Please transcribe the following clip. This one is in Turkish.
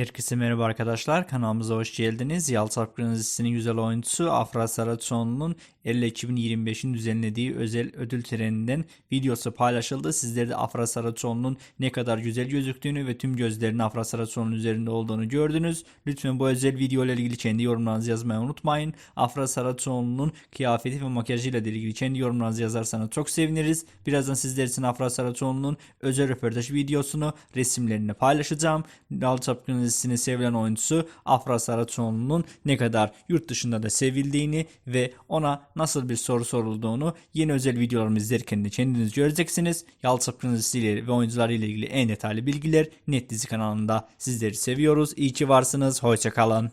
Herkese merhaba arkadaşlar. Kanalımıza hoş geldiniz. Yalçap Kırmızısı'nın güzel oyuncusu Afra Saraçoğlu'nun Elle 2025'in düzenlediği özel ödül töreninden videosu paylaşıldı. Sizler de Afra Saraçoğlu'nun ne kadar güzel gözüktüğünü ve tüm gözlerin Afra Saraçoğlu'nun üzerinde olduğunu gördünüz. Lütfen bu özel video ile ilgili kendi yorumlarınızı yazmayı unutmayın. Afra Saraçoğlu'nun kıyafeti ve makyajıyla ilgili kendi yorumlarınızı yazarsanız çok seviniriz. Birazdan sizler için Afra Saraçoğlu'nun özel röportaj videosunu, resimlerini paylaşacağım. Yalçap Kırmızısı'nın sevilen oyuncusu Afra Saraçoğlu'nun ne kadar yurt dışında da sevildiğini ve ona nasıl bir soru sorulduğunu yeni özel videolarımı izlerken de kendiniz göreceksiniz. Yalçap Kırmızısı ile ve oyuncuları ile ilgili en detaylı bilgiler Net Dizi kanalında sizleri seviyoruz. İyi ki varsınız. Hoşçakalın.